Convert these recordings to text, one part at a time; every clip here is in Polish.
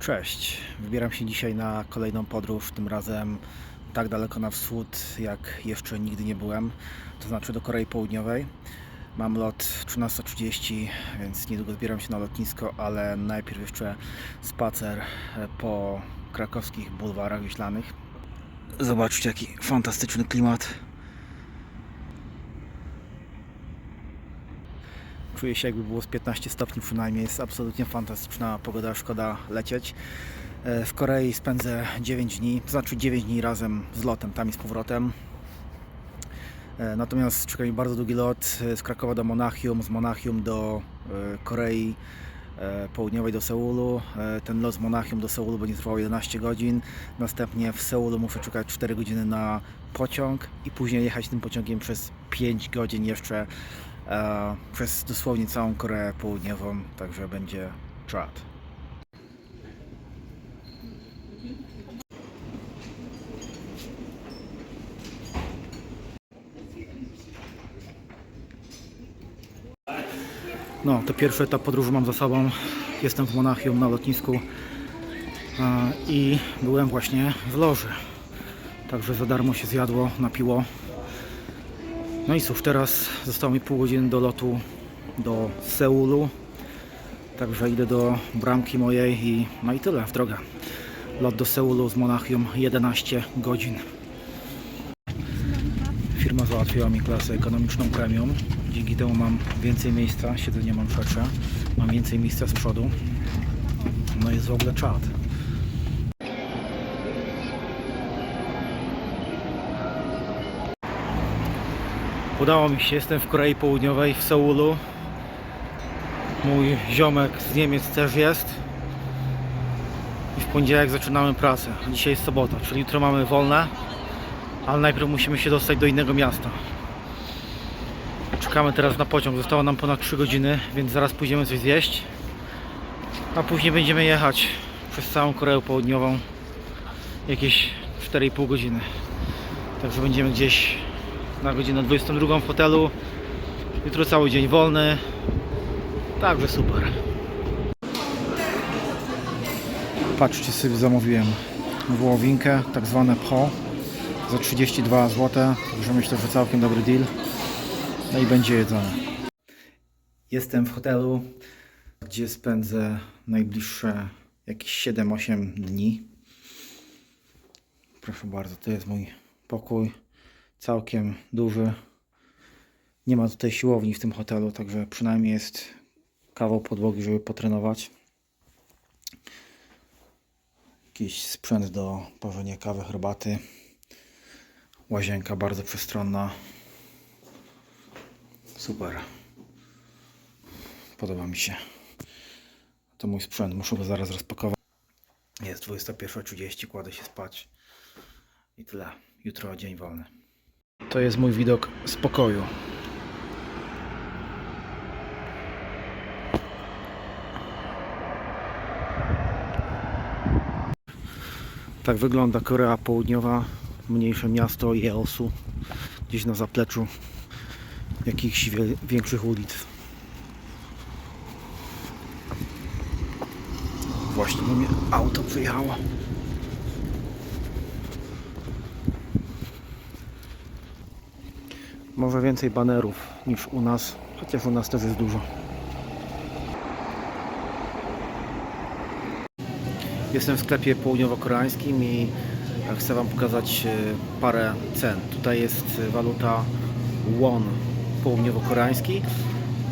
Cześć, wybieram się dzisiaj na kolejną podróż, tym razem tak daleko na wschód, jak jeszcze nigdy nie byłem, to znaczy do Korei Południowej. Mam lot 13.30, więc niedługo zbieram się na lotnisko, ale najpierw jeszcze spacer po krakowskich bulwarach wiślanych. Zobaczcie jaki fantastyczny klimat. Czuję się jakby było z 15 stopni przynajmniej. Jest absolutnie fantastyczna pogoda, szkoda lecieć. E, W Korei spędzę 9 dni, to znaczy 9 dni razem z lotem, tam i z powrotem. E, Natomiast czeka mi bardzo długi lot e, z Krakowa do Monachium, z Monachium do Korei Południowej do Seulu. Ten lot z Monachium do Seulu będzie trwał 11 godzin. Następnie w Seulu muszę czekać 4 godziny na pociąg i później jechać tym pociągiem przez 5 godzin jeszcze przez dosłownie całą Koreę Południową, także będzie czad. No, to pierwszy etap podróży mam za sobą. Jestem w Monachium na lotnisku e, i byłem właśnie w loży. Także za darmo się zjadło, napiło. No i cóż, teraz zostało mi pół godziny do lotu do Seulu. Także idę do bramki mojej i no i tyle w drogę. Lot do Seulu z Monachium 11 godzin. Firma załatwiła mi klasę ekonomiczną premium. Dzięki temu mam więcej miejsca, siedzenie mam szersze, mam więcej miejsca z przodu. No jest w ogóle czad. Udało mi się, jestem w Korei Południowej, w Seulu. Mój ziomek z Niemiec też jest. I w poniedziałek zaczynamy pracę. Dzisiaj jest sobota, czyli jutro mamy wolne, ale najpierw musimy się dostać do innego miasta. Czekamy teraz na pociąg, zostało nam ponad 3 godziny, więc zaraz pójdziemy coś zjeść. A później będziemy jechać przez całą Koreę Południową jakieś 4,5 godziny. Także będziemy gdzieś na godzinę 22 w hotelu. Jutro cały dzień wolny. Także super. Patrzcie sobie zamówiłem wołowinkę, tak zwane pho za 32 zł. Także myślę, że całkiem dobry deal. No i będzie jedzone. Jestem w hotelu, gdzie spędzę najbliższe jakieś 7-8 dni. Proszę bardzo, to jest mój pokój. Całkiem duży. Nie ma tutaj siłowni w tym hotelu, także przynajmniej jest kawał podłogi, żeby potrenować. Jakiś sprzęt do parzenia kawy, herbaty. Łazienka bardzo przestronna. Super. Podoba mi się. To mój sprzęt, muszę go zaraz rozpakować. Jest 21.30, kładę się spać. I tyle. Jutro dzień wolny. To jest mój widok z pokoju. Tak wygląda Korea Południowa, mniejsze miasto Jeosu, gdzieś na zapleczu jakichś większych ulic. Właśnie do mnie auto przyjechało. Może więcej banerów niż u nas, chociaż u nas też jest dużo. Jestem w sklepie południowo-koreańskim i chcę Wam pokazać e, parę cen. Tutaj jest waluta won południowo-koreański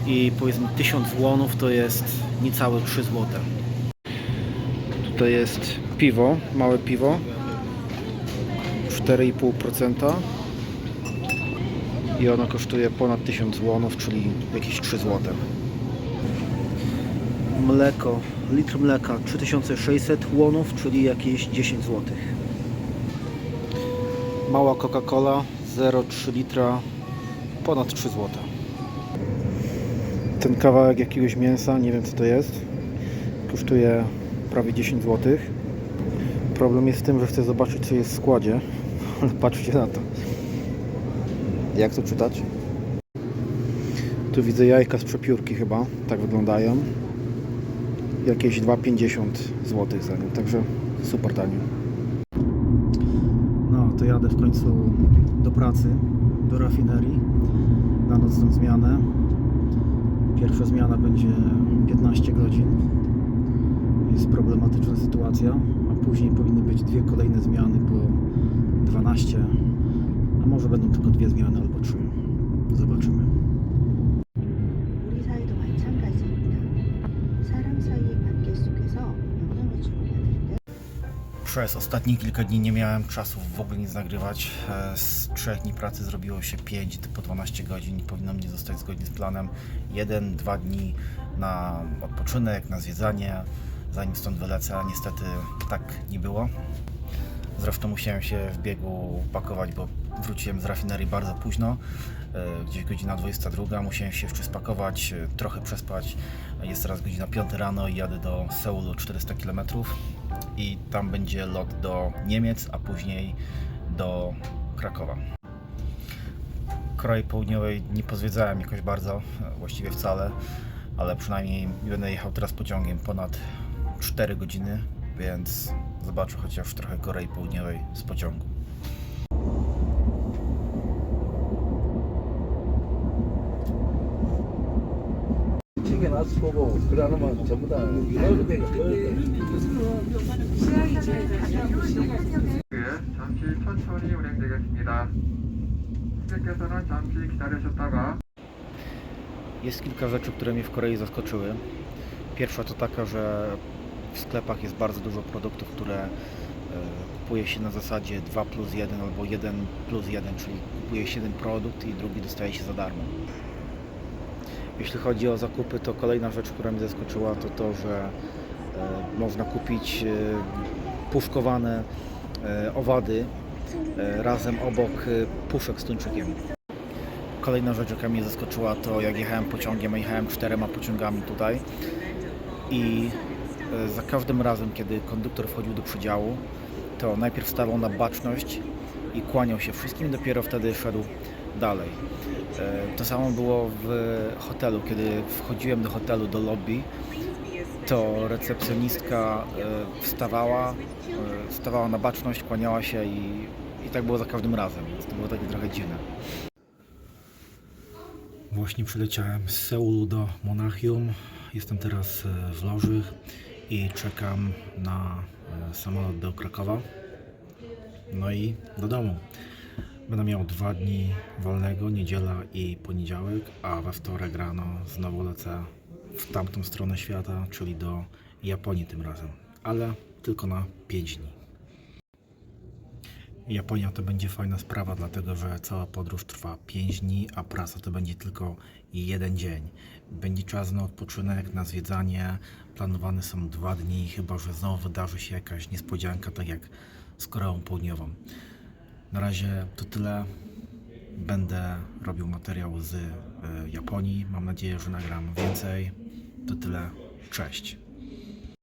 i powiedzmy 1000 wonów to jest niecałe 3 zł. Tutaj jest piwo, małe piwo 4,5% i ono kosztuje ponad 1000 wonów, czyli jakieś 3 zł. Mleko, litr mleka 3600 wonów, czyli jakieś 10 zł. Mała Coca-Cola 0,3 litra ponad 3 zł. Ten kawałek jakiegoś mięsa, nie wiem co to jest, kosztuje prawie 10 zł. Problem jest w tym, że chcę zobaczyć co jest w składzie, ale patrzcie na to. Jak to czytać? Tu widzę jajka z przepiórki chyba, tak wyglądają. jakieś 2,50 zł za nią, także super tanio. No, to jadę w końcu do pracy, do rafinerii na nocną zmianę. Pierwsza zmiana będzie 15 godzin. Jest problematyczna sytuacja, a później powinny być dwie kolejne zmiany po 12, a może będą tylko dwie zmiany albo trzy. Zobaczymy. Przez ostatnie kilka dni nie miałem czasu w ogóle nic nagrywać. E, z trzech dni pracy zrobiło się 5 po 12 godzin. Powinno mnie zostać zgodnie z planem 1-2 dni na odpoczynek, na zwiedzanie, zanim stąd wylecę, a niestety tak nie było. Zresztą musiałem się w biegu pakować, bo wróciłem z rafinerii bardzo późno, e, gdzieś godzina 22. Musiałem się jeszcze spakować, e, trochę przespać. Jest teraz godzina 5 rano i jadę do Seulu 400 km i tam będzie lot do Niemiec, a później do Krakowa. Korei Południowej nie pozwiedzałem jakoś bardzo, e, właściwie wcale, ale przynajmniej będę jechał teraz pociągiem ponad 4 godziny, więc zobaczę chociaż trochę Korei Południowej z pociągu. 챙겨놨을 거고 그러면 전부 다 넣어도 돼. 넣어도 돼. 잠시 천천히 운행되겠습니다. 승객께서는 잠시 기다리셨다가 Jest kilka rzeczy, które mnie w Korei zaskoczyły. Pierwsza to taka, że w sklepach jest bardzo dużo produktów, które e, kupuje się na zasadzie 2 plus 1 albo 1 plus 1, czyli kupuje się jeden produkt i drugi dostaje się za darmo. Jeśli chodzi o zakupy, to kolejna rzecz, która mnie zaskoczyła, to to, że e, można kupić e, puszkowane owady razem obok puszek z tuńczykiem. Kolejna rzecz, jaka mnie zaskoczyła, to jak jechałem pociągiem, jechałem czterema pociągami tutaj i za każdym razem, kiedy konduktor wchodził do przedziału, to najpierw stawał na baczność i kłaniał się wszystkim, dopiero wtedy szedł dalej. E, To samo było w hotelu, kiedy wchodziłem do hotelu, do lobby, to recepcjonistka e, wstawała, e, stawała na baczność, kłaniała się i, i tak było za każdym razem, więc to było takie trochę dziwne. Właśnie przyleciałem z Seulu do Monachium. Jestem teraz e, w loży i czekam na e, samolot do Krakowa. No i do domu. Będę miał dwa dni wolnego, niedziela i poniedziałek, a we wtorek rano znowu lecę w tamtą stronę świata, czyli do Japonii tym razem, ale tylko na 5 dni. Japonia to będzie fajna sprawa, dlatego że cała podróż trwa 5 dni, a praca to będzie tylko jeden dzień. Będzie czas na odpoczynek, na zwiedzanie. Planowane są dwa dni, chyba że znowu wydarzy się jakaś niespodzianka, tak jak z Koreą Południową. Na razie to tyle. Będę robił materiał z e, Japonii. Mam nadzieję, że nagram więcej. To tyle. Cześć.